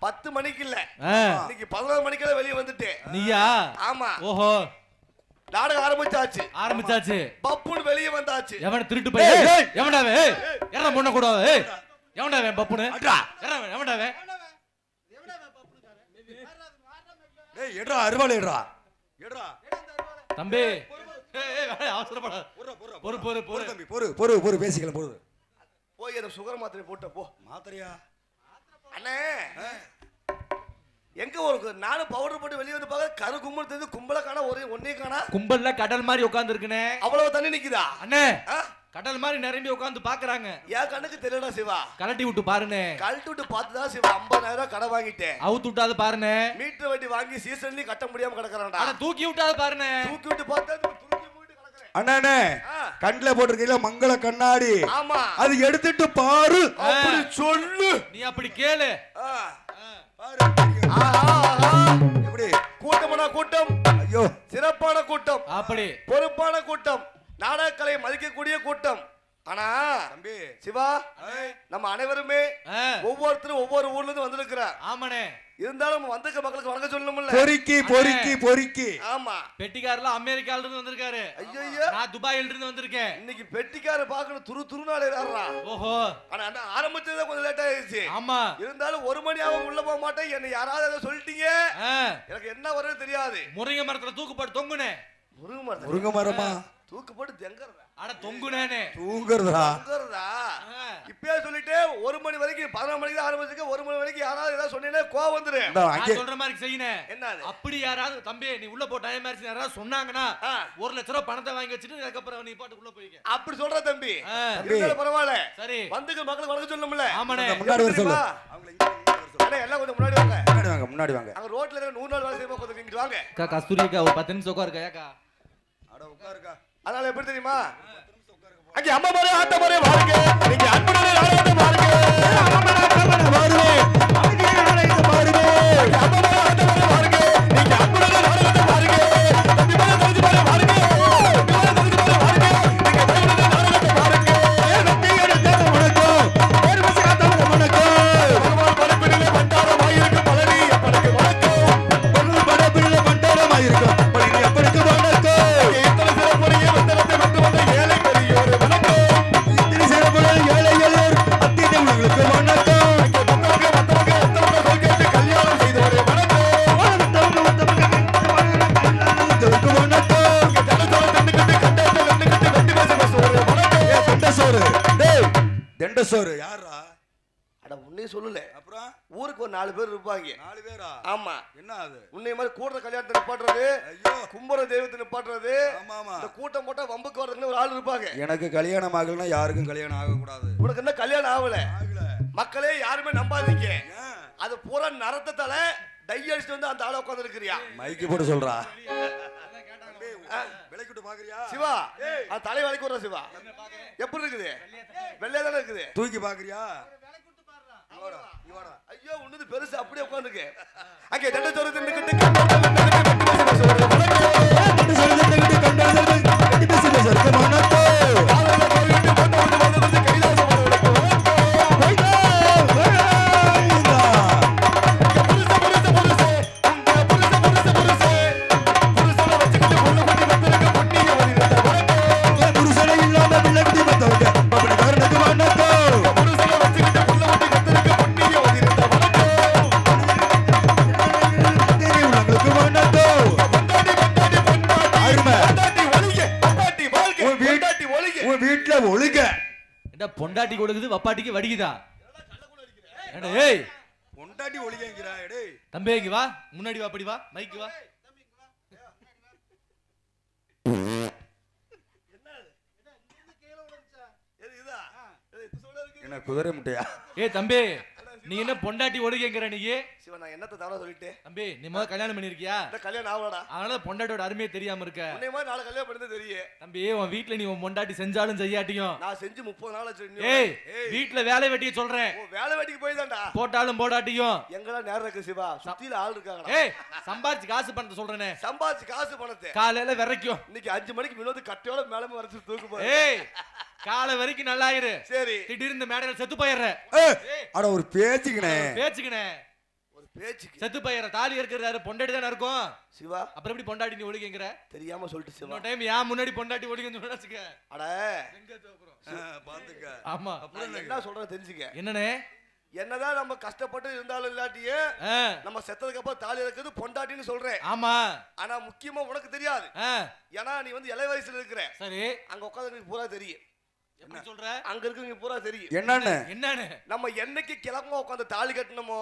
பத்து மணிக்கு இல்ல இன்னைக்கு பதினோரு மணிக்கெல்லாம் வெளியே வந்துட்டேன். நீயா? ஆமா. ஓஹோ. நாடகம் ஆரம்பிச்சாச்சு. ஆரம்பிச்சாச்சு. பப்புன்னு வெளியே வந்தாச்சு. எவன திருட்டு போய்? ஏய், ஏய். எவன்டாவே ஏய் எவன பொண்ண கூட ஏய் எவன்டாவே பப்புனு எவன்டாவே டேய் எடுறா அருவாள் எடுறா. எடுறா. தம்பி. ஏய் ஏய் பொறு பொறு பொறு பொறு. தம்பி பொறு பொறு பொறு பேசிக்கலாம் பொறு போய் அந்த சுகர் மாத்திரை போட்ட போ. மாத்திரையா? அண்ணே. எங்க ஒரு நானும் பவுடர் போட்டு வெளியே வந்து பார்க்க கரு கும்பல் தெரிஞ்சு கும்பல காணா ஒரே ஒன்னே காணா. கும்பல்ல கடல் மாதிரி உட்கார்ந்து இருக்குனே அவ்வளவு தண்ணி நிக்குதா? அண்ணே? கடல் மாதிரி நிரம்பி உட்கார்ந்து பாக்குறாங்க என் கண்ணுக்கு தெரியல சிவா. கலட்டி விட்டு பாருனே. கழட்டு விட்டு பார்த்துதான் சிவா. ஐம்பதாயிரம் ரூபாய் கடை வாங்கிட்டேன். அவுத்து விட்டாது பாருனே. மீட்டர் வட்டி வாங்கி சீசன்லயும் கட்ட முடியாம கிடக்குறான்டா. தூக்கி விட்டாது பாருனே. தூக்கி விட்டு பார்த்தா ஆ. கண்ணுல போட்டிருக்கீங்களா மங்கள கண்ணாடி. ஆமா. அது எடுத்துட்டு பாரு. அப்படி சொல்லு. நீ அப்படி கேளு. பாரு ஆஹா, ஆஹா. எப்படி? கூட்டமான கூட்டம். ஐயோ. சிறப்பான கூட்டம். அப்படி. பொறுப்பான கூட்டம். நாடகக்கலை மதிக்கக்கூடிய கூட்டம். ஆனா தம்பி. சிவா நம்ம அனைவருமே ஒவ்வொருத்தரும் ஒவ்வொரு ஊர்ல இருந்து வந்திருக்கிறார். ஆமாண்ணே. இருந்தாலும் நம்ம வந்திருக்க மக்களுக்கு வணக்கம் சொல்லணும்ல. பொறுக்கி பொறுக்கி பொறுக்கி. ஆமா. பெட்டிக்காரல அமெரிக்கால இருந்து வந்திருக்காரு. ஐயோ நான் துபாயில இருந்து வந்திருக்கேன். இன்னைக்கு பெட்டிக்கார பாக்கணும் துரு துருநாள் ஏறாரா ஓஹோ. ஆனா அண்ணா ஆரம்பிச்சதே கொஞ்சம் லேட் ஆயிடுச்சு. ஆமா. இருந்தாலும் ஒரு மணி ஆகும் உள்ள போக மாட்டேன். என்ன யாராவது ஏதோ சொல்லிட்டீங்க. எனக்கு என்ன வரும்னு தெரியாது. முருங்கை மரத்துல தூக்குப்பாட்டு தொங்குனே. முருங்க மரத்தை முருங்க மரமா? தூக்கு போட்டு தெங்கறதா அட தொங்குனேனே. தூங்குறதா? தெங்கறதா? இப்பயே சொல்லிட்டு ஒரு மணி வரைக்கும் பதினொரு மணிக்கு தான் ஆரம்பிச்சிருக்க. ஒரு மணி வரைக்கும் யாராவது ஏதாவது சொன்னீங்கன்னா கோவம் வந்துரு நான் சொல்ற மாதிரி செய்யணே என்ன? அப்படி யாராவது தம்பி நீ உள்ள போ டைம் ஆயிடுச்சு யாராவது சொன்னாங்கன்னா. ஒரு லட்ச ரூபாய் பணத்தை வாங்கி வச்சுட்டு அதுக்கப்புறம் நீ பாட்டு உள்ள போய்க்க. அப்படி சொல்ற தம்பி. பரவாயில்ல. சரி. வந்துக்க மக்களுக்கு வணக்கம் சொல்லணும்ல. ஆமாண்ணே. முன்னாடி வர சொல்லு. எல்லாம் கொஞ்சம் முன்னாடி வாங்க. முன்னாடி வாங்க முன்னாடி வாங்க. அங்க ரோட்ல இருக்க நூறு நாள் வேலை செய்யும்போது கொஞ்சம் வாங்க. அக்கா கஸ்தூரி அக்கா ஒரு பத்து நிமிஷம் உட்காருக்கா ஏக்கா அட உட்காருக்கா. அதனால எப்படி தெரியுமா? அங்கே அம்மா மாதிரி ஆட்ட மாதிரி வாருங்க நீங்க அன்புடன் ஆட்ட பாருங்க நாலு பேர் இருப்பாங்க நாலு பேரா? ஆமா. என்ன அது? உன்னை மாதிரி கூடுற கல்யாணத்தை நிப்பாட்டுறது ஐயோ. கும்பர தெய்வத்தை நிப்பாட்டுறது ஆமா ஆமா இந்த கூட்டம் போட்டா வம்புக்கு வர்றதுன்னு ஒரு ஆள் இருப்பாங்க. எனக்கு கல்யாணம் ஆகலன்னா யாருக்கும் கல்யாணம் ஆகக்கூடாது. உனக்கு என்ன கல்யாணம் ஆகல. ஆகல. மக்களே யாருமே நம்பாதீங்க. அது பூரா நரத்தத்தால டை அடிச்சுட்டு வந்து அந்த ஆளை உட்கார்ந்து இருக்கிறியா மைக்கு போட்டு சொல்றா. விலைக்கிட்டு பாக்குறியா? சிவா அந்த தலை வலிக்கு வர்ற சிவா. எப்படி இருக்குது? வெள்ளையா தானே இருக்குது? தூக்கி பாக்குறியா. ஐயோ உன்னது பெருசு அப்படியே உட்காந்துருக்கு அங்கே தண்டை தின்னுக்கிட்டு கண்டு சொல்லுது, என்ன பொண்டாட்டி கொடுக்குது வப்பாட்டிக்கு வடிக்குதா? ஏய் பொண்டாட்டி ஒழுங்கிறா டேய் தம்பி இங்க வா. முன்னாடி வா அப்படி வா. மைக்கு வா? என்ன குதிரை முட்டையா? ஏய் தம்பி. நீ என்ன பொண்டாட்டி ஒழுகுங்கிற நீ சிவன், நான் என்னத்த தவறா சொல்லிட்டேன்? தம்பி நீ முதல்ல கல்யாணம் பண்ணிருக்கியா? கல்யாணம் ஆகலடா. அதனால பொண்டாட்டியோட அருமையே தெரியாம இருக்க. உன்னை மாதிரி நாலு கல்யாணம் பண்ணது தெரியும். தம்பி உன் வீட்ல நீ உன் பொண்டாட்டி செஞ்சாலும் செய்யாட்டியும். நான் செஞ்சு முப்பது நாள் ஆச்சு. ஏய் வீட்ல வேலை வெட்டிய சொல்றேன். வேலை வேட்டிக்கு போய்தான்டா. போட்டாலும் போடாட்டியும். எங்கடா நேரம் இருக்கு சிவா? சுத்தியில ஆள் இருக்காங்கடா. ஏய் சம்பாரிச்சு காசு பணத்தை சொல்றேனே. சம்பாதிச்சு காசு பணத்தை. காலையில விரைக்கும் இன்னைக்கு அஞ்சு மணிக்கு வினோத் கட்டையோட மேலமே வரைச்சு தூக்கு போற ஏய் காலை வரைக்கும் நல்லா இரு சரி. திடீர்னு இந்த மேடையில செத்து போயிடுற. அட ஒரு பேச்சுக்கினே. பேச்சுக்கினே. ஒரு பேச்சுக்கு. செத்து பையற தாலி இருக்கிறாரு பொண்டாட்டி தானே இருக்கும்? சிவா. அப்புறம் எப்படி பொண்டாட்டி நீ ஒழுங்கிங்கிற தெரியாம சொல்லிட்டு சிவா. இன்னொரு டைம் ஏன் முன்னாடி பொண்டாட்டி ஒழுங்கன்னு சொன்னா வச்சுக்க. அட. எங்க தோக்குறோம் பாத்துக்க. ஆமா. நான் என்ன சொல்றேன் தெரிஞ்சுக்க. என்னண்ணே? என்னதான் நம்ம கஷ்டப்பட்டு இருந்தாலும் இல்லாட்டியே ஆ, நம்ம செத்ததுக்கு அப்புறம் தாலி இருக்குது பொண்டாட்டின்னு சொல்றேன். ஆமா. ஆனா முக்கியமா உனக்கு தெரியாது. ஆ, ஏன்னா நீ வந்து இலை வயசுல இருக்கிற. சரி. அங்க உட்காந்து பூரா தெரியும். எப்படி சொல்ற? அங்க இருக்கிறவங்க பூரா தெரியும் என்னன்னு? என்னன்னு? நம்ம என்னைக்கு கிழக்குமா உட்காந்து தாலி கட்டணுமோ.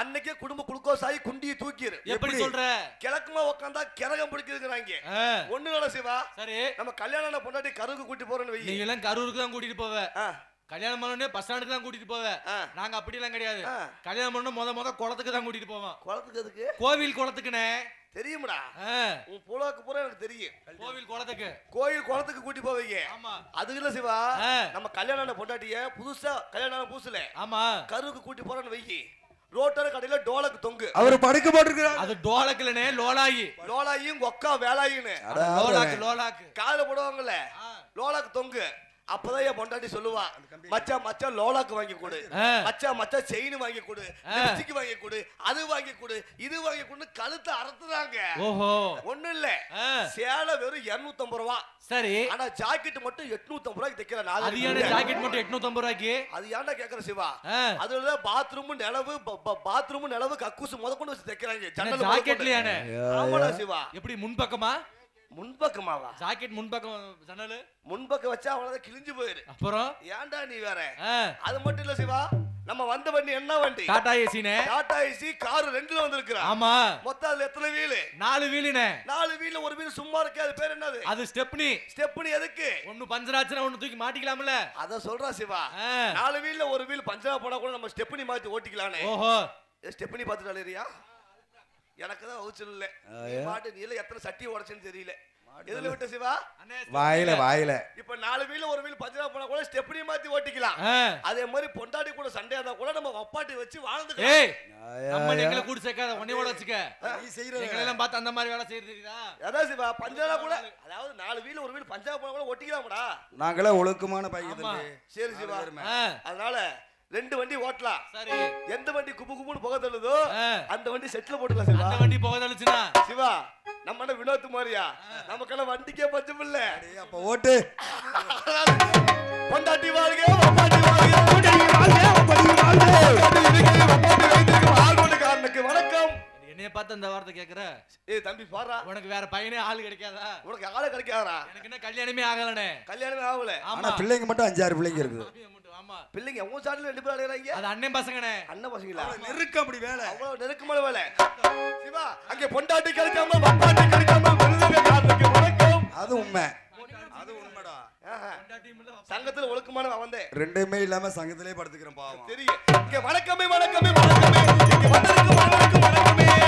அன்னைக்கே குடும்ப குளுக்கோஸ் ஆகி குண்டியை தூக்கிடு எப்படி? சொல்ற? கிழக்குமா உட்காந்தா கிரகம் பிடிக்குதுங்கிறாங்க. ஆ, ஒண்ணு நட சிவா சரி. நம்ம கல்யாணம் பொண்டாட்டி கருக்கு கூட்டி போறோம்னு வை. நீங்க எல்லாம் கரூருக்கு தான் கூட்டிட்டு போவ. ஆ, கல்யாணம் பண்ணனே பஸ் ஸ்டாண்டுக்கு தான் கூட்டிட்டு போவ. ஆ. நாங்க அப்படி எல்லாம் கிடையாது. ஆ. கல்யாணம் பண்ண முத முத குளத்துக்கு தான் கூட்டிட்டு போவோம். குளத்துக்கு எதுக்கு? கோவில் குளத்துக்குனே தெரியும்டா. ஆ, உன் புலோக்கு பூரா எனக்கு தெரியும். கோவில் குளத்துக்கு. கோயில் குளத்துக்கு கூட்டி போவீங்க. ஆமா. அதுக்கு இல்ல சிவா ஆ. நம்ம கல்யாணம் பொண்டாட்டிய புதுசா கல்யாணம் புதுசுல ஆமா. கருக்கு கூட்டி போறோம்னு வை ரோட்டோர கடையில டோலக்கு தொங்கு. அவர் படுக்க போட்டிருக்கிறார். அது டோலக்குலனே லோலாயி. லோலாயும் கொக்கா வேலாயின்னு. லோலாக்கு. லோலாக்கு. காதுல போடுவாங்கல்ல. லோலாக்கு தொங்கு. அப்பதான் என் பொண்டாட்டி சொல்லுவா மச்சான் மச்சான் லோலாக்கு வாங்கி கொடு. ஆ. மச்சான் மச்சான் செயின் வாங்கி கொடு. லிப்ஸ்டிக் வாங்கி கொடு. அது வாங்கி கொடு இது வாங்கி கொடு கழுத்தை அறுத்துறாங்க. ஓஹோ. ஒண்ணும் இல்ல. சேலை வெறும் 250 ரூபா. சரி. ஆனா ஜாக்கெட் மட்டும் 850 ரூபாய்க்கு தைக்கிற அது நாலு ஏன் ஜாக்கெட் மட்டும் எட்நூத்தி ஐம்பது ரூபாய்க்கு? அது ஏன்டா கேக்குற சிவா? ஆ, அதுல பாத்ரூம் நிலவு பாத்ரூம் நிலவு கக்கூசு முத கொண்டு வச்சு தைக்கிறாங்க. ஜாக்கெட்லயானே ஆமாடா சிவா. எப்படி முன்பக்கமா? முன்பக்கமாவா? ஜாக்கெட் முன்பக்கம் ஜன்னலு. முன்பக்கம் வச்சா அவ்வளவுதான் கிழிஞ்சு போயிரு. அப்புறம்? ஏன்டா நீ வேற? அது மட்டும் இல்ல சிவா நம்ம வந்த வண்டி என்ன வண்டி? டாடா ஏசினே. டாடா ஏசி கார் ரெண்டுல வந்திருக்கிறா. ஆமா. மொத்தம் அதுல எத்தனை வீலு? நாலு வீலுனே. நாலு வீல்ல ஒரு வீல் சும்மா இருக்கு அது பேர் என்னது? அது ஸ்டெப்னி. ஸ்டெப்னி எதுக்கு? ஒண்ணு பஞ்சர் ஆச்சுன்னா ஒண்ணு தூக்கி மாட்டிக்கலாம்ல. அத சொல்றா சிவா. நாலு வீல்ல ஒரு வீல் பஞ்சரா போனா கூட நம்ம ஸ்டெப்னி மாத்தி ஓட்டிக்கலானே. ஓஹோ. ஸ்டெப்னி பார்த்துட்டு அலையறியா? எனக்கு தான் வவுச்சல் இல்ல நீ மாட்டு நீ எல்லாம் எத்தனை சட்டி உடச்சுன்னு தெரியல. எதுல விட்ட சிவா? வாயில வாயில. இப்ப நாலு வீல்ல ஒரு வீல் பஞ்சரா போனா கூட ஸ்டெப்னி மாத்தி ஓட்டிக்கலாம். அதே மாதிரி பொண்டாட்டி கூட சண்டையா இருந்தா கூட நம்ம ஒப்பாட்டி வச்சு வாழ்ந்துக்கலாம். நம்ம எங்களை கூட சேர்க்காத உன்னையோட வச்சுக்க. நீ செய்யற எல்லாம் பார்த்து அந்த மாதிரி வேலை செய்யறது தெரியுதா அதான் சிவா பஞ்சரா கூட? அதாவது நாலு வீல் ஒரு வீல் பஞ்சரா போனா கூட ஒட்டிக்கலாம்டா நாங்களே ஒழுக்கமான பையன் சரி சிவா. அதனால ரெண்டு வண்டி ஓட்டலாம் சரி. எந்த வண்டி குபு குபுன்னு புகை தள்ளுதோ அந்த வண்டி செட்டில் போட்டுக்கலாம் சிவா. அந்த வண்டி போக தள்ளுச்சுன்னா? சிவா நம்ம என்ன வினோத் மாதிரியா நமக்கெல்லாம் வண்டிக்கே பஞ்சம் இல்ல. டேய், அப்ப ஓட்டு. பொண்டாட்டி வாழ்க வப்பாட்டி வாழ்க. பொண்டாட்டி வாழ்க ஆள்கொண்டுக்காரனுக்கு வணக்கம் என்னைய பார்த்து அந்த வார்த்தை கேக்குற? ஏய் தம்பி பாடுறா. உனக்கு வேற பையனே ஆள் கிடைக்காதா? உனக்கு ஆளே கிடைக்காதா எனக்கு என்ன கல்யாணமே ஆகலனே கல்யாணமே ஆகல. ஆனா ஆமா பிள்ளைங்க மட்டும் அஞ்சாறு பிள்ளைங்க இருக்குது. ஆமா. பிள்ளைங்க உன் சாட்டில் ரெண்டு பேரும் அடையிறாங்க அது அண்ணன் பசங்கனே அண்ணன் பசங்களா? நெருக்கம் அப்படி வேலை. அவ்வளவு நெருக்கமான வேலை. சிவா அங்க பொண்டாட்டி கிடைக்காம வப்பாட்டி கிடைக்காம விருதுகாரனுக்கு வணக்கம் அது உண்மை. அது உண்மைடா. சங்கத்துல ஒழுக்கமான வந்தேன் ரெண்டுமே இல்லாம சங்கத்திலே படுத்துக்கிறேன் பாவம். தெரியும். இங்க வணக்கமே வணக்கமே இங்க வணக்கமே வணக்கமே.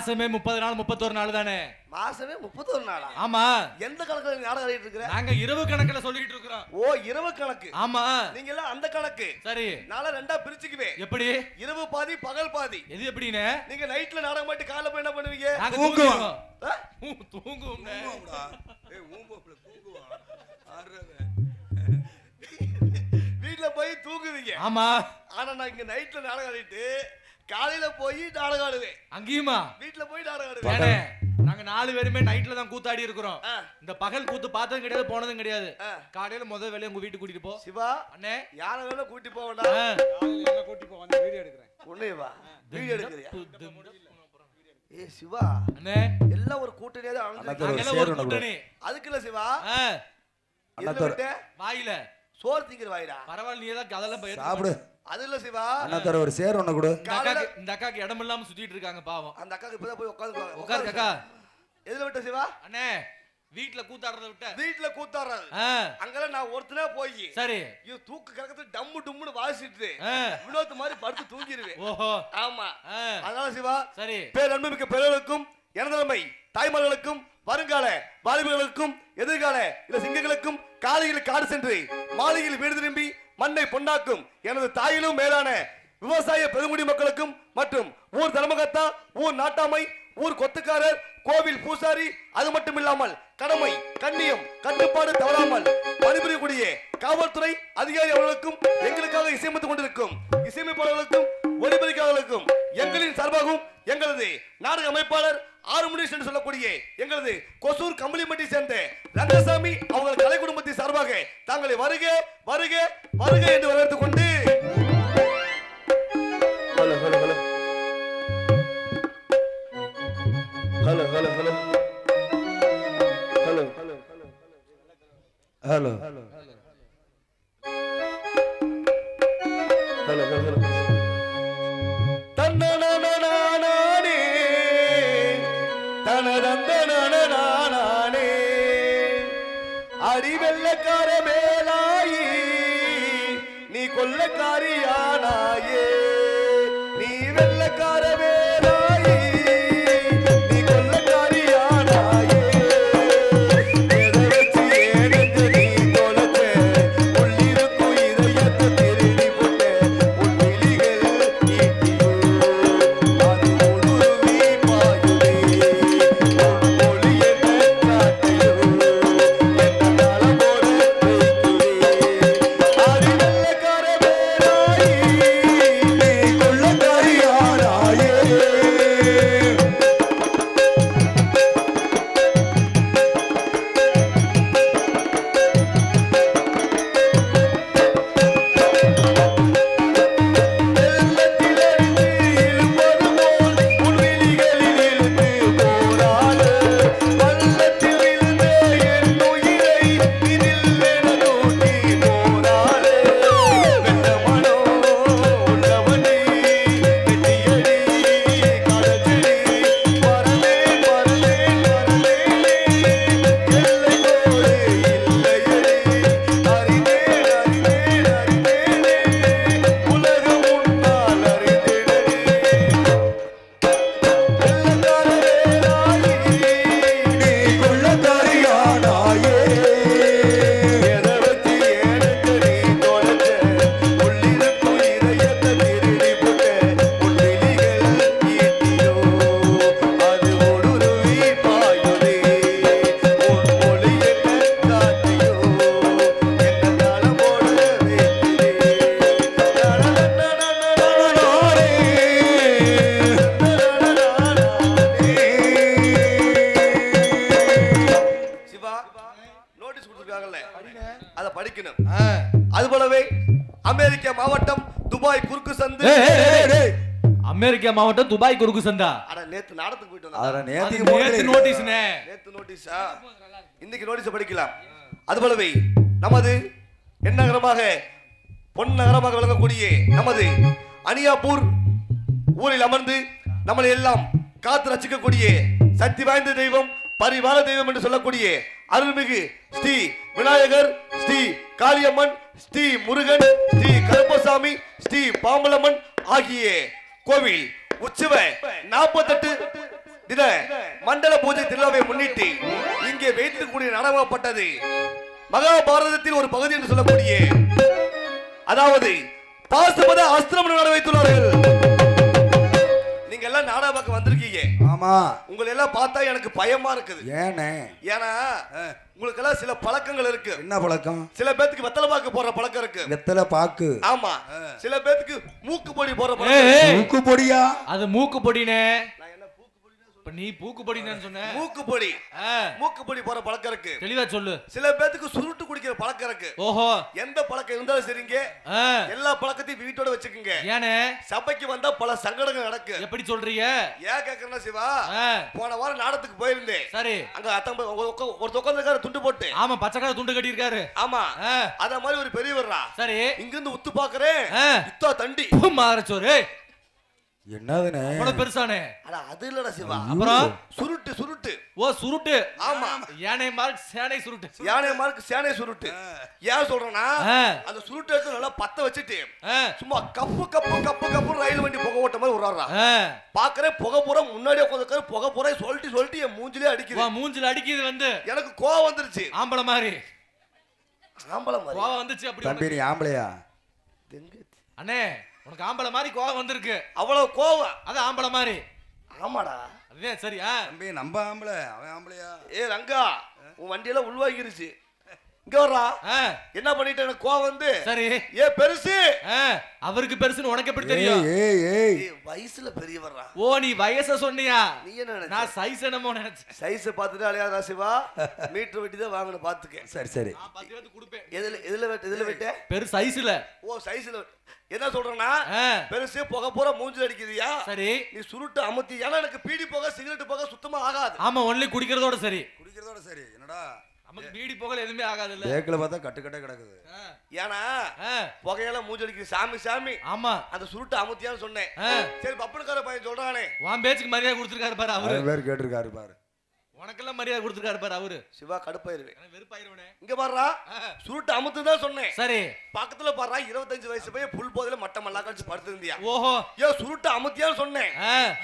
மாசமே முப்பது நாள் முப்பத்தொரு நாள் தானே? மாசமே முப்பத்தொரு நாளா? ஆமா. எந்த கணக்குல நாடகம் ஆடிட்டு இருக்கிற? நாங்க இரவு கணக்குல சொல்லிட்டு இருக்கிறோம். ஓ இரவு கணக்கு. ஆமா. நீங்க எல்லாம் அந்த கணக்கு. சரி. நாளை ரெண்டா பிரிச்சுக்குவேன் எப்படி? இரவு பாதி பகல் பாதி. எது எப்படின்னு? நீங்க நைட்ல நாடகம் மாட்டி காலைல போய் என்ன பண்ணுவீங்க? நாங்க தூங்குவோம். தூங்குவோம் ஆ? தூ- தூங்குவோம் வீட்ல போய் தூங்குவீங்க. ஆமா. ஆனா நான் இங்க நைட்ல நாடகம் ஆடிட்டு காலையில போய் நாடகம் ஆடுவேன். அங்கேயுமா? வீட்ல போய் நாடகம் ஆடுவேன். நாங்க நாலு பேருமே நைட்ல தான் கூத்தாடி இருக்கிறோம். இந்த பகல் கூத்து பார்த்ததும் கிடையாது போனதும் கிடையாது. காலையில முத வேலையை உங்க வீட்டுக்கு கூட்டிட்டு போ. சிவா அண்ணே. யாரை வேணா கூட்டி போவேண்டா. உன்னைய வா. வீடியோ எடுக்கிறியா? து- து- ஏ சிவா. அண்ணே. எல்லாம் ஒரு கூட்டணியா தான் கூட்டணி. சிவா. இதுல அண்ணா, விட்டு? வாயில. சோறு திங்கிற வாயிடா. பரவாயில்ல நீ ஏதாவது அதெல்லாம் போய் சாப்பிடு. அது இல்ல சிவா. அண்ணா தர ஒரு சேர் ஒண்ணு கொடு. இந்த அக்காக்கு இந்த அக்காக்கு இடம் இல்லாம சுத்திட்டு இருக்காங்க பாவம். அந்த அக்காக்கு இப்பதான் போய் உட்காந்து உட்காரு அக்கா. எதுல விட்ட சிவா? அண்ணே வீட்டுல கூத்தாடுறத விட்ட. வீட்டுல கூத்தாடுறாரு. ஆ, அங்கெல்லாம் நான் ஒருத்தனே போய் சரி. இது தூக்கு கறக்கத்துல டம்மு டும்முன்னு வாசிட்டு. வினோத் மாதிரி படுத்து தூங்கிடுவேன் ஓஹோ. ஆமா. அதனால சிவா சரி. பேர் அன்புமிக்க பெரியவர்களுக்கும் எனதலைமை தாய்மார்களுக்கும் வருங்கால வாலிபர்களுக்கும் எதிர்கால இந்த சிங்கங்களுக்கும் காலையில் காடு சென்று மாலையில் வீடு திரும்பி மண்ணை பொன்னாக்கும் எனது தாயிலும் மேலான விவசாய பெருங்குடி மக்களுக்கும் மற்றும் ஊர் தர்மகர்த்தா ஊர் நாட்டாமை ஊர் கொத்துக்காரர் கோவில் பூசாரி அது மட்டும் இல்லாமல் கடமை கண்ணியம் கட்டுப்பாடு தவறாமல் பணிபுரியக்கூடிய காவல்துறை அதிகாரி அவர்களுக்கும் எங்களுக்காக இசையமைத்துக் கொண்டிருக்கும் இசையமைப்பாளர்களுக்கும் ஒளிபரிக்காளர்களுக்கும் எங்களின் சார்பாகவும் எங்களது நாடக அமைப்பாளர் ஆறு என்று சொல்லக்கூடிய எங்களது கொசூர் கம்பளிமட்டி சேர்ந்த ரங்கசாமி அவங்கள் கலை குடும்பத்தின் சார்பாக தாங்களை வருக வருக வருக என்று வரவேற்றுக் கொண்டு hello hello hello. Hello hello hello. மாவட்டம் துபாய் குறுக்கு சந்தா. அட நேத்து நாடத்துக்கு போயிட்டு அத வந்தேன் நேத்தி நேத்து நோட்டீஸ்னே நேத்து நோட்டீஸா இன்னைக்கு நோட்டீஸ் படிக்கலாம். அது போலவே நமது என்ன நகரமாக பொன் நகரமாக விளங்கக்கூடிய நமது அனியாப்பூர் ஊரில் அமர்ந்து நம்மளை எல்லாம் காத்து ரசிக்கக்கூடிய சக்தி வாய்ந்த தெய்வம் பரிவார தெய்வம் என்று சொல்லக்கூடிய அருள்மிகு ஸ்ரீ விநாயகர் ஸ்ரீ காளியம்மன் ஸ்ரீ முருகன் ஸ்ரீ கருப்பசாமி ஸ்ரீ பாம்பலம்மன் ஆகிய கோவில் உற்சவ நாற்பத்தெட்டு தின மண்டல பூஜை திருவிழாவை முன்னிட்டு இங்கே வைத்திருக்கக்கூடிய நடமாப்பட்டது மகாபாரதத்தின் ஒரு பகுதி என்று சொல்லக்கூடிய அதாவது பாசுபத அஸ்திரம் நட வைத்துள்ளார்கள். நீங்க எல்லாம் நாடா பார்க்க வந்திருக்கீங்க. ஆமா. உங்களை எல்லாம் பார்த்தா எனக்கு பயமா இருக்குது. ஏனே? ஏன்னா உங்களுக்கு எல்லாம் சில பழக்கங்கள் இருக்கு. என்ன பழக்கம்? சில பேத்துக்கு வெத்தலை பாக்கு போடுற பழக்கம் இருக்கு. வெத்தலை பாக்கு. ஆமா. சில பேத்துக்கு மூக்கு பொடி போடுற ஏய், பழக்கம். மூக்கு பொடியா? அது மூக்கு பொடினே. இப்ப நீ பூக்கு பொடினு சொன்ன. மூக்கு பொடி ஆ, மூக்கு பொடி போற பழக்கம் இருக்கு. தெளிவா சொல்லு. சில பேத்துக்கு சுருட்டு குடிக்கிற பழக்கம் இருக்கு. ஓஹோ. எந்த பழக்கம் இருந்தாலும் சரிங்க எல்லா பழக்கத்தையும் வீட்டோட வச்சுக்கோங்க. ஏனே? சபைக்கு வந்தா பல சங்கடங்கள் நடக்கு. எப்படி சொல்றீங்க? ஏன் கேக்குறேன்னா சிவா போன வாரம் நாடகத்துக்கு போயிருந்தேன். சரி. அங்க அத்தம் ஒரு உட்காந்துருக்காரு துண்டு போட்டு. ஆமா பச்சைக்கார துண்டு கட்டி இருக்காரு ஆமா அத மாதிரி ஒரு பெரியவர்ரா. சரி. இங்க இருந்து உத்து பாக்குறேன். ஆ. இத்தா தண்டி. மாறச்சோரு என்னதுண்ணே அவ்வளவு பெருசானே. அட அது இல்லடா சிவா. அப்புறம்? சுருட்டு சுருட்டு. ஓ சுருட்டு. ஆமா. யானை மார்க் சேனை சுருட்டு. யானை மார்க்கு சேனை சுருட்டு. ஏன் சொல்றேன்னா. அந்த சுருட்டு எடுத்து நல்லா பத்த வச்சுட்டு சும்மா கப்பு கப்பு கப்பு கப்பு ரயில் வண்டி புகை ஓட்ட மாதிரி விடுறாரா. பாக்குறேன் புகை பூரா முன்னாடியே உட்காந்துருக்காரு புகை பூரா சொல்லிட்டு சொல்லிட்டு என் மூஞ்சிலே வா அடிக்குது மூஞ்சில அடிக்குது வந்து. எனக்கு கோவம் வந்துருச்சு. ஆம்பளை மாதிரி. ஆம்பளம் மாதிரி. கோவம் வந்துச்சு அப்படி தம்பி ஆம்பளையா? தெங்கு. அண்ணே உனக்கு ஆம்பளை மாதிரி கோவம் வந்திருக்கு. அவ்வளவு கோவம். அது ஆம்பளை மாதிரி. ஆமாடா. அதே சரி ஆ. தம்பி நம்ம ஆம்பளை அவன் ஆம்பளையா? ஏ ரங்கா உன் வண்டியெல்லாம் உள்வாங்கிருச்சு. இங்க வர்றா. ஆ, என்ன பண்ணிட்டு? எனக்கு கோவம் வந்து. சரி. ஏ பெருசு. அவருக்கு பெருசுன்னு உனக்கு எப்படி ஏய் தெரியும் வயசுல பெரியவர்றா. ஓ நீ வயச சொன்னியா? நீ என்ன நான் சைஸ் என்னமோ நினைச்சேன். சைஸ் பார்த்துட்டு அலையாதா சிவா மீட்டர் வெட்டி தான் வாங்கணும் பாத்துக்க சரி சரி. நான் பத்து பேருக்கு கொடுப்பேன். எதுல எதுல வெட்டு எதுல வெட்ட? பெரு சைஸ்ல ஓ சைஸ்ல என்ன சொல்றேன்னா பெருசு புகை பூரா மூஞ்சில அடிக்குதுயா? சரி. நீ சுருட்டு அமுத்தி ஏன்னா எனக்கு பீடி புகை சிகரெட் புகை சுத்தமா ஆகாது. ஆமா ஒன்லி குடிக்கிறதோட சரி. குடிக்கிறதோட சரி. என்னடா? நமக்கு பீடி புகழ் எதுவுமே ஆகாது இல்ல பேக்கில் பார்த்தா கட்டு கட்டே கிடக்குது ஏன்னா புகையெல்லாம் மூஞ்சி அடிக்குது சாமி சாமி. ஆமா. அந்த சுருட்டு அமுத்தியான்னு சொன்னேன். சரி பப்பனுக்கார பையன் சொல்றானே. உன் பேச்சுக்கு மரியாதை கொடுத்துருக்காரு பாரு அவரு பேர் கேட்டிருக்காரு பாரு. உனக்கெல்லாம் மரியாதை கொடுத்துருக்காரு பாரு அவரு. சிவா கடுப்பாயிருவேன் வெறுப்பாயிருவனே? இங்க பாருடா சுருட்டு அமுத்து தான் சொன்னேன். சரி. பக்கத்துல பாருடா இருபத்தஞ்சு வயசு பையன் புல் போதில மட்டம் எல்லாம் கழிச்சு படுத்திருந்தியா? ஓஹோ. ஏன் சுருட்டு அமுத்தியான்னு சொன்னேன்.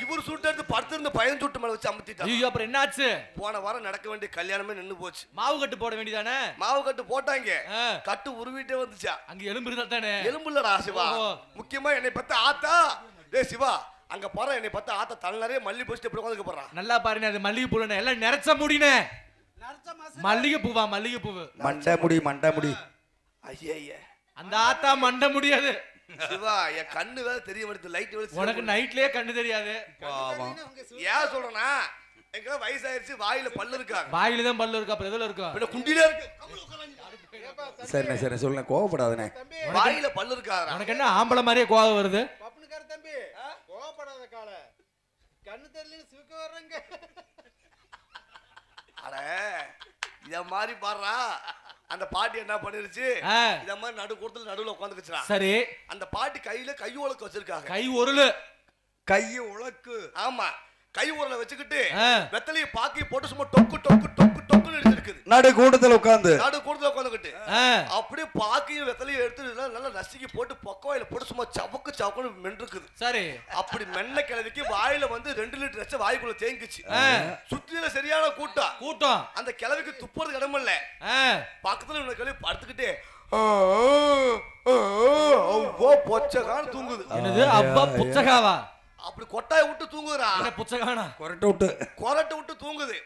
இவர் சுருட்டு எடுத்து படுத்திருந்த பையன் சுட்டு மேல வச்சு அமுத்திட்டான். ஐயோ அப்புறம் என்னாச்சு? போன வாரம் நடக்க வேண்டிய கல்யாணமே நின்னு போச்சு. மாவு கட்டு போட வேண்டியதானே? மாவு கட்டு போட்டாங்க. கட்டு உருவிட்டே வந்துச்சா. அங்க எலும்பு இருந்தா தானே எலும்புலடா சிவா. ஓஹோ. முக்கியமா என்னை பத்த ஆத்தா. டேய் சிவா அங்க பாரு என்னை பத்த ஆத்தா தலை நிறைய மல்லி போச்சுட்டு எப்படி உட்காந்துக்க போறான் நல்லா பாருங்க அது மல்லிகை பூல எல்லாம் நிறைச்ச முடினே. மல்லிகை பூவா மல்லிகை பூவு மண்டை முடி மண்டை முடி. ஐயே அந்த ஆத்தா மண்ட முடியாது. சிவா என் கண்ணு வேற தெரிய மாட்டேது லைட் உனக்கு வெளிச்சு நைட்லயே கண்ணு தெரியாது. பாவம். ஏன் சொல்றேன்னா எங்க வயசாயிருச்சு வாயில பல்லு இருக்காங்க. வாயில தான் பல்லு இருக்கு அப்புறம் எதுல இருக்கும் பின்ன குண்டிலே இருக்கு. சரிண்ணே சரிண்ணே சொல்லுண்ணே கோவப்படாதண்ணே. வாயில பல்லு இருக்காங்க உனக்கு என்ன ஆம்பளை மாதிரியே கோவம் வருது? தம்பி. கோவப்படாத கால கண்ணு தெரியலன்னு சிவக்க வர்றங்க. அட இத மாதிரி பாடுறா. அந்த பாட்டி என்ன பண்ணிருச்சு? இத மாதிரி நடு கூட்டத்துல நடுவுல உட்காந்துக்குச்சுடா. சரி. அந்த பாட்டி கையில கை உலக்கு வச்சிருக்காங்க. கை உருளு. கையை உழக்கு ஆமா. கை உரல வச்சுக்கிட்டு. வெத்தலையை பாக்கி போட்டு சும்மா டொக்கு டொக்கு டொக்கு டொக்குன்னு எடுத்துருக்குது நடு கூட்டத்தில் உட்காந்து நடு கூட்டத்துல உட்காந்துக்கிட்டு அப்படியே பாக்கியும் வெத்தலையும் எடுத்து நல்லா நசுக்கி போட்டு பக்கவாயில போட்டு சும்மா சவுக்கு சவுக்குன்னு மென்றுக்குது சரி அப்படி மென்ன கிழவிக்கு வாயில வந்து ரெண்டு லிட்டர் ரச்ச வாய்க்குள்ள தேங்கிச்சு ஆ, சுத்தியில சரியான கூட்டம் கூட்டம் அந்த கிழவிக்கு துப்புறதுக்கு இடம் இல்ல பக்கத்துல உள்ள கிழவி படுத்துக்கிட்டே அவ்வோ பொச்சகான்னு தூங்குது என்னது அப்பா புச்சகாவா அப்படி கொட்டாய விட்டு தூங்குதுடா புச்சகானா கொரட்டை விட்டு. கொரட்டை விட்டு தூங்குது.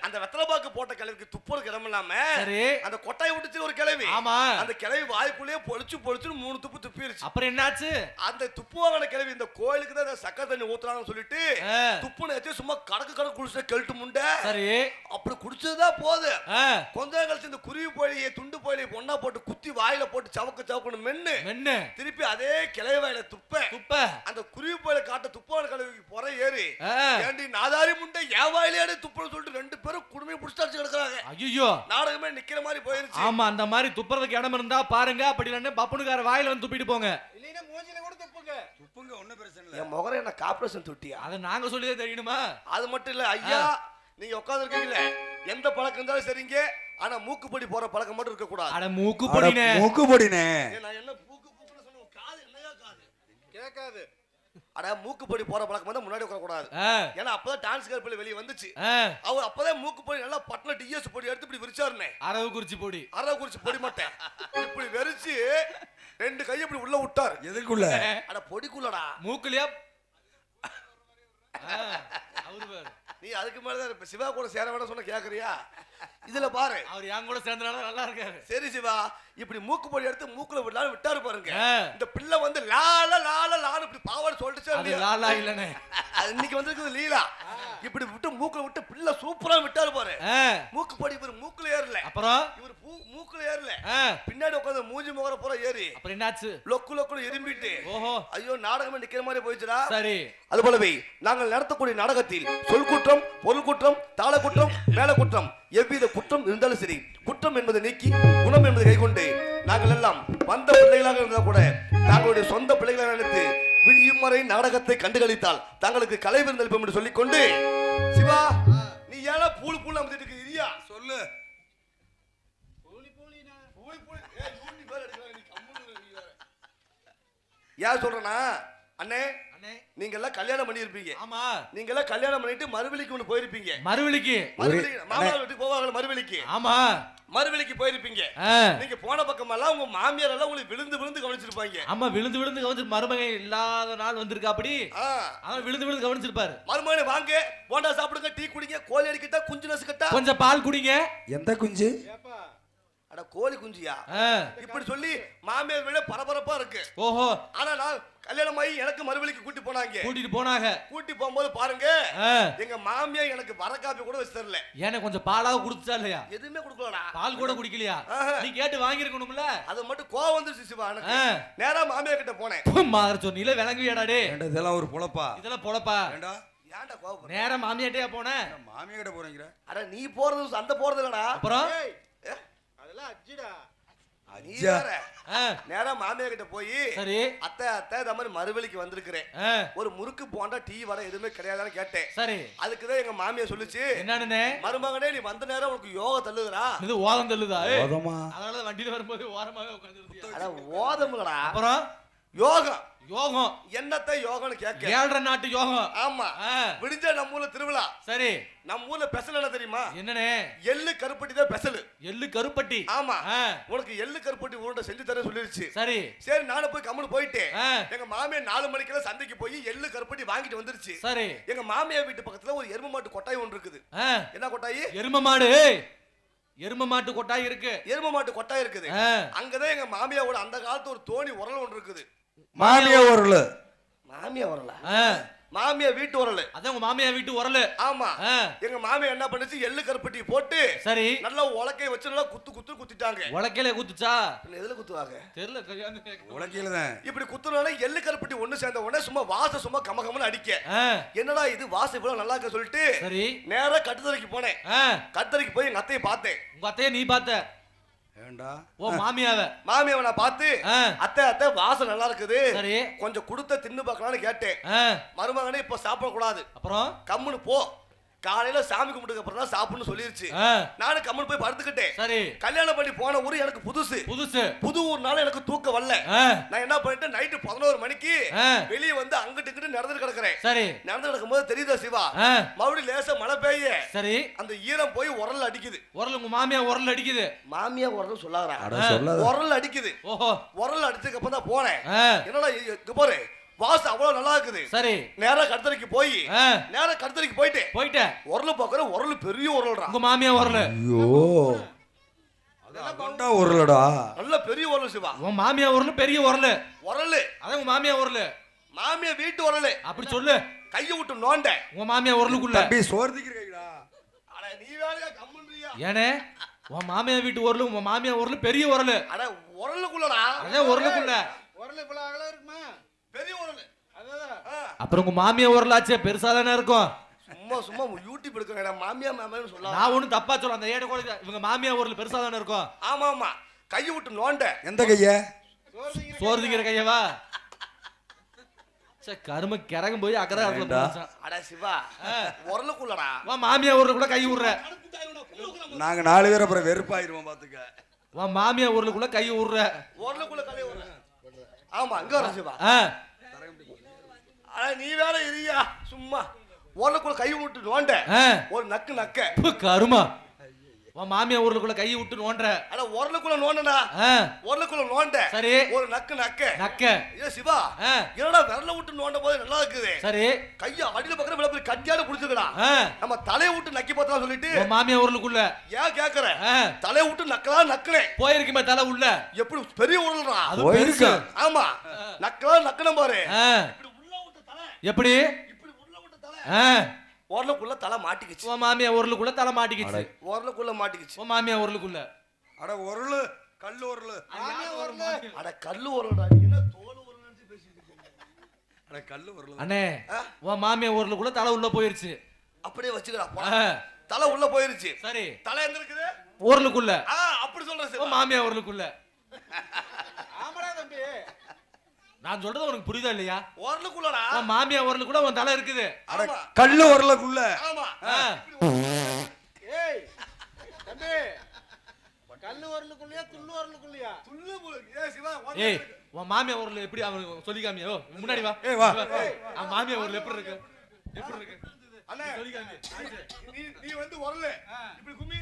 அந்த வெத்தலை பாக்கு போட்ட கிழவிக்கு துப்புறதுக்கு இடம் இல்லாம சரி. அந்த கொட்டாய் விட்டுச்சு ஒரு கிழவி. ஆமா. அந்த கிழவி வாய்க்குள்ளேயே பொழிச்சு பொழிச்சுன்னு மூணு துப்பு துப்பிருச்சு. அப்புறம் என்னாச்சு? அந்த துப்பு வாங்கின கிழவி இந்த கோயிலுக்கு தான் சக்கரை தண்ணி ஊத்துறாங்கன்னு சொல்லிட்டு துப்புன்னு வச்சு சும்மா கடக்கு கடக்கு குடிச்ச கெழுட்டு முண்டை. சரி. அப்படி குடிச்சதுதான் போது. ஆ, கொஞ்ச நேரம் கழிச்சு இந்த குருவி போலியை துண்டு போலியை ஒண்ணா போட்டு குத்தி வாயில போட்டு சவக்கு சவக்குன்னு மென்னு மென்னு. திருப்பி அதே கிளை வாயில துப்ப. துப்ப. அந்த அந்த குருவி போயில காட்ட துப்பான கழுவிக்கு புற ஏறி ஏண்டி நாதாரி முண்டை வாயிலே துப்புன்னு சொல்லிட்டு ரெண்டு பேரும் குடுமையை புடிச்சு அடிச்சு கிடக்குறாங்க. ஐயோ நாடகமே நிக்கிற மாதிரி போயிருச்சு. ஆமா அந்த மாதிரி துப்புறதுக்கு இடம் இருந்தா பாருங்க அப்படி இல்லைன்னு பப்புனுக்கார வாயில வந்து துப்பிட்டு போங்க. இல்லைன்னா மூஞ்சில கூட துப்புங்க. துப்புங்க ஒன்றும் பிரச்சனை இல்லை. என் முகர என்ன கார்பரேஷன் தொட்டியா? அதை நாங்க சொல்லியே தெரியணுமா அது மட்டும் இல்ல ஐயா நீங்க உட்காந்துருக்கீங்களே எந்த பழக்கம் இருந்தாலும் சரிங்க. ஆனா மூக்குப்படி போற பழக்கம் மட்டும் இருக்க கூடாது அட மூக்கு அட, பொடினே மூக்கு பொடினே ஏய், நான் என்ன பூக்கு பூக்குன்னு சொன்னேன் உன் காது என்னையா காது? கேட்காது. அட மூக்குப்படி போற பழக்கம் வந்து முன்னாடி உட்கார கூடாது ஆ, ஏன்னா அப்பதான் டான்ஸ் கருப்பில் வெளியே வந்துச்சு. அவர் அப்பதான் மூக்கு பொடி நல்லா பட்ன டிஎஸ் பொடி எடுத்து இப்படி விரிச்சாருனே. அரவு குறிச்சி பொடி. அரை குறிச்சு பொடி மாட்டேன் இப்படி வெறிச்சு ரெண்டு கையை இப்படி உள்ள விட்டாரு. எதுக்குள்ள? அட பொடிக்குள்ளடா. மூக்குலயா? ஆ, அவரு பாரு. நீ அதுக்கு மேலதான் சிவா கூட சேர வேணாம் சொன்ன கேக்குறியா? இதுல பாரு. அவர் என் கூட சேர்ந்தனால நல்லா இருக்காரு. சரி சிவா இப்படி மூக்கு பொடி எடுத்து மூக்குல விடலான்னு விட்டாரு பாருங்க. இந்த பிள்ளை வந்து லால லால லான்னு அது லாலா இல்லனே. இன்னைக்கு வந்திருக்குது லீலா. இப்படி விட்டு மூக்குல விட்டு பிள்ளை சூப்பரா விட்டாரு பாரு. மூக்கு பொடி இவர் மூக்குல ஏறல. அப்புறம்? இவர் மூக்குல ஏறல. பின்னாடி உட்காந்து மூஞ்சி முகர பூரா ஏறி. அப்புறம் என்னாச்சு? லொக்கு லொக்குன்னு எறும்பிட்டு ஓஹோ. ஐயோ நாடகமே நிக்கிற மாதிரி போயிடுச்சுடா. சரி. அது போலவே நாங்கள் நடத்தக்கூடிய நாடகத்தில் சொல் குற்றம் பொருள் குற்றம் தாள குற்றம் மேல குற்றம் எவ்வித குற்றம் இருந்தாலும் சரி குற்றம் என்பதை நீக்கி குணம் என்பதை கைக்கொண்டு நாங்கள் எல்லாம் வந்த பிள்ளைகளாக இருந்தால் கூட நாங்களுடைய சொந்த பிள்ளைகளாக நினைத்து விடியும் வரை நாடகத்தை கண்டுகளித்தால் தங்களுக்கு கலை விருந்தளிப்போம் என்று சொல்லிக்கொண்டு சிவா நீ ஏன்னா பூலு பூலு அமைச்சிட்டு இருக்கு இரியா? சொல்லு. ஏன் சொல்றேன்னா அண்ணே அண்ணே. நீங்க எல்லாம் கல்யாணம் பண்ணியிருப்பீங்க. ஆமா. நீங்க எல்லாம் கல்யாணம் பண்ணிட்டு மறுவெளிக்கு ஒண்ணு போயிருப்பீங்க. மறுவழிக்கு. மறுவெளி மாமனார் வீட்டுக்கு போவாங்க மறுவெளிக்கு ஆமா. மறுவெளிக்கு போயிருப்பீங்க. நீங்க போன பக்கமெல்லாம் உங்க மாமியார் எல்லாம் உங்களுக்கு விழுந்து விழுந்து கவனிச்சிருப்பாங்க. ஆமா விழுந்து விழுந்து கவனிச்சு மருமகன் இல்லாத நாள் வந்திருக்கா அப்படி அவன் விழுந்து விழுந்து கவனிச்சிருப்பாரு. மருமகனே வாங்க போண்டா சாப்பிடுங்க டீ குடிங்க கோழி அடிக்கிட்டா குஞ்சு நசுக்கட்டா. கொஞ்சம் பால் குடிங்க. எந்த குஞ்சு? ஏப்பா. அட கோழி குஞ்சியா? ஆ. இப்படி சொல்லி மாமியார் விட பரபரப்பா இருக்கு. ஓஹோ. ஆனா நான் கல்யாணம் ஆகி எனக்கு மறுவெளிக்கு கூட்டி போனாங்க. கூட்டிட்டு போனாங்க. கூட்டி போகும்போது பாருங்க ஆ. எங்க மாமியார் எனக்கு வர காப்பி கூட வச்சு தரல. எனக்கு கொஞ்சம் பாலாக குடிச்சா இல்லையா? எதுவுமே கொடுக்கலடா. பால் கூட குடிக்கலையா? ஆஹா. நீ கேட்டு வாங்கியிருக்கணும்ல? அது மட்டும் கோவம் வந்துருச்சு சிவா எனக்கு. ஆ. நேரா மாமியார் கிட்ட போனேன். மாற சொன்னீல விளங்குவியாடா டே ஏண்டா இதெல்லாம் ஒரு பொழப்பா? இதெல்லாம் பொழப்பா? ஏண்டா? ஏன்டா கோவம் நேரா மாமியாட்டையா போனேன் மாமியா கிட்ட போறீங்கிற. அட நீ போறது அந்த போறது இல்லடா அப்புறம் அதெல்லாம் அஜிடா நீ. வேற நேரா மாமியார் கிட்ட போய் சரி. அத்தை அத்தை இந்த மாதிரி மறுவெளிக்கு வந்திருக்கிறேன். ஒரு முறுக்கு போண்டா டீ வடை எதுவுமே கிடையாதுன்னு கேட்டேன். சரி. அதுக்குதான் எங்க மாமியார் சொல்லுச்சு என்னன்னு? மருமகனே நீ வந்த நேரம் உனக்கு யோகா தள்ளுதுடா. இது ஓதம் தள்ளுதா? அதனால வண்டியில வரும்போது ஓரமாவே உட்காந்துருந்தியா அட ஓதமுலடா அப்புறம்? யோகம். யோகம். என்னத்த யோகம்னு கேட்க? ஏழரை நாட்டு யோகம். ஆமா. விடிஞ்ச நம்ம ஊர்ல திருவிழா. சரி. நம்ம ஊர்ல பெசல் என்ன தெரியுமா? என்னண்ணே? எள்ளு கருப்பட்டி தான் பெசலு எள்ளு கருப்பட்டி. ஆமா. உனக்கு எள்ளு கருப்பட்டி உருண்டை செஞ்சு தரேன் சொல்லிருச்சு. சரி. சரி நானும் போய் கம்முனு போயிட்டேன். ஆ, எங்க மாமியார் நாலு மணிக்கெல்லாம் சந்தைக்கு போய் எள்ளு கருப்பட்டி வாங்கிட்டு வந்துருச்சு. சரி. எங்க மாமியார் வீட்டு பக்கத்துல ஒரு எரும மாட்டு கொட்டாய் ஒன்று இருக்குது. என்ன கொட்டாயி? எரும மாடு. எரும மாட்டு கொட்டாய் இருக்கு. எரும மாட்டு கொட்டாய் இருக்குது. அங்கதான் எங்க மாமியாவோட அந்த காலத்து ஒரு தோணி உரல் ஒன்று இருக்குது. மாமியா உரல். மாமியா உரல? ஆ, மாமியா வீட்டு உரல். அதான் உங்க மாமியார் வீட்டு உரலு. ஆமா. ஆ, எங்க மாமியா என்ன பண்ணுச்சு? எள்ளு கருப்பட்டி போட்டு சரி. நல்லா உலக்கைய வச்சு நல்லா குத்து குத்து குத்திட்டாங்க. உலக்கையில குத்துச்சா? எதுல குத்துவாங்க? தெரியல கேட்கணும். உலக்கையில தான். இப்படி குத்துனால எள்ளு கருப்பட்டி ஒண்ணு சேர்ந்த உடனே சும்மா வாசம் சும்மா கம கமன்னு அடிக்க என்னடா இது? வாசம் இவ்வளவு நல்லா இருக்க சொல்லிட்டு சரி. நேரா கட்டுத்தரைக்கு போனேன். ஆ, கட்டுத்தரைக்கு போய் எங்க அத்தையை பார்த்தேன். உங்க அத்தைய நீ பார்த்த? ஏண்டா? ஓ மாமியாவ. மாமியாவை நான் பார்த்து அத்தை அத்தை வாசம் நல்லா இருக்குது. சரி. கொஞ்சம் கொடுத்த தின்னு பார்க்கலாம்னு கேட்டேன். மருமகனே இப்ப சாப்பிடக்கூடாது. அப்புறம்? கம்முன்னு போ. காலையில சாமி கும்பிட்டுக்கு அப்புறம் தான் சாப்பிடணும்னு சொல்லிருச்சு. நானும் கம்முன்னு போய் படுத்துக்கிட்டேன். சரி. கல்யாணம் பண்ணி போன ஊரு எனக்கு புதுசு. புதுசு. புது ஊர்னால எனக்கு தூக்கம் வரல. நான் என்ன பண்ணிட்டேன் நைட்டு பதினோரு மணிக்கு வெளியே வந்து அங்கிட்டு இங்கிட்டு நடந்துட்டு கிடக்குறேன். சரி. நடந்து கிடக்கும்போது தெரியுதா சிவா? மறுபடியும் லேசா மழை பெய்ய சரி. அந்த ஈரம் போய் உரல் அடிக்குது. உரல் உங்க மாமியா உரல் அடிக்குது. மாமியா உரல் சொல்லாதா அட சொல்லாத. உரல் அடிக்குது. ஓஹோ. உரல் அடிச்சதுக்கு அப்புறம் தான் போனேன் என்னடா பாரு. வாசம் அவ்வளவு நல்லா இருக்குது சரி. நேரா கடுத்தரைக்கு போய் ஆ, நேரா கடுத்தரைக்கு போயிட்டேன் போயிட்ட. உரல் பாக்குற உரல் பெரிய உரல்டா. உங்க மாமியா உரல். ஐயோ. அதான்டா உரலடா. நல்ல பெரிய உரல் சிவா. உன் மாமியா உரல் பெரிய உரல். உரல். அதான் உங்க மாமியா உரல். மாமியா வீட்டு உரல். அப்படி சொல்லு. கையை விட்டு நோண்ட. உங்க மாமியா உரலுக்குள்ள. தம்பி சோர்திக்கிற கைடா. அட நீ வேலையா கம்முன்றியா? ஏனே உன் மாமியா வீட்டு உரல் உங்க மாமியா உரல் பெரிய உரல். அட உரலுக்குள்ளடா. அதான் உரலுக்குள்ள. உரல் இவ்வளவு அகலம் இருக்குமா? பெரிய ஆ, அப்புறம் உங்க மாமியா உரலாச்சே பெருசா தானே இருக்கும்? சும்மா சும்மா யூடியூப் எடுக்கிறேன் மாமியா மாமியான்னு சொல்லலாம் நான் ஒண்ணும் தப்பா சொல்ல அந்த ஏட கூட இவங்க மாமியா உரல் பெருசா தானே இருக்கும்? ஆமா ஆமா. கையை விட்டு நோண்ட. எந்த கைய? சோறு திங்கிற கையவா? சே கரும கிறங்கும் போய் அக்கறை? இடத்துல அட சிவா உரலுக்குள்ளடா. உன் மாமியா உரலுக்குள்ள கை விடுற நாங்க நாலு பேர் அப்புறம் வெறுப்பாயிருவோம் பாத்துக்க. உன் மாமியா உரலுக்குள்ள கை விடுற உரலுக்குள்ள கலைய விடுற ஆமா அங்க வர சிவா. ஆ, அட நீ வேற இரியா சும்மா. உரலுக்குள்ள கை விட்டு நோண்ட. ஒரு நக்கு நக்க. கருமா உன் மாமியா உரலுக்குள்ள கை விட்டு நோண்டுற அட உரலுக்குள்ள நோண்டடா. ஆ, உரலுக்குள்ள நோண்ட. சரி. ஒரு நக்கு நக்க. நக்க. ஏ சிவா. ஆ, என்னடா விரல விட்டு நோண்ட போது நல்லா இருக்குது? சரி. கைய அடியில பக்கம் விட போய் கட்டியால புடிச்சுக்கடா. நம்ம தலையை விட்டு நக்கி பார்த்தா சொல்லிட்டு உன் மாமியா உரலுக்குள்ள ஏன் கேக்குற? ஆ, தலையை விட்டு நக்கலா நக்குனேன் போயிருக்குமே தலை உள்ள. எப்படி பெரிய உரல்றா அது பெருசு. ஆமா. நக்கலா நக்கணும் பாரு. ஆ, இப்படி உள்ள விட்ட தலை. எப்படி? இப்படி உள்ள விட்ட தலை. ஆ, உரலுக்குள்ள தலை மாட்டிக்கிச்சு. உன் மாமியா உரலுக்குள்ள தலை மாட்டிக்கிச்சு. உரலுக்குள்ள மாட்டிக்கிச்சு. உன் மாமியா உரலுக்குள்ள. அட உரலு கல் உரல். அட கல்லு உரல்டா நீ என்ன தோல் நினைச்சு பேசிட்டு இருக்கீங்க? அட கல்லு உரலு. அண்ணே ஆ? உன் மாமியா உரலுக்குள்ள தலை உள்ள போயிருச்சு. அப்படியே வச்சுக்கடா ஆ, தலை உள்ள போயிருச்சு. சரி. தலை எங்க இருக்குது? உரலுக்குள்ள. ஆ அப்படி சொல்றேன் மாமியா உரலுக்குள்ள. ஆமாடா தம்பி. நான் சொல்றது உனக்கு புரியுதா இல்லையா? உரலுக்குள்ளடா. உன் மாமியா ஊர்ல கூட உன் தலை இருக்குது. அட. கல்லு உரலுக்குள்ள. ஆமா. ஆ. ஏய் தம்பி கல்லு வரலுக்குள்ளயா துள்ளு வரலுக்குள்ளயா துள்ளு. ஏய் சிவா, உன் ஏய் உன் மாமியா ஊர்ல எப்படி அவன் சொல்லி காமியோ? முன்னாடி வா. ஏய், வா. அவன் மாமியா ஊர்ல எப்படி இருக்கு? எப்படி இருக்கு? அண்ணே சொல்லி காமி நீ நீ வந்து உரலு. இப்படி கும்மி.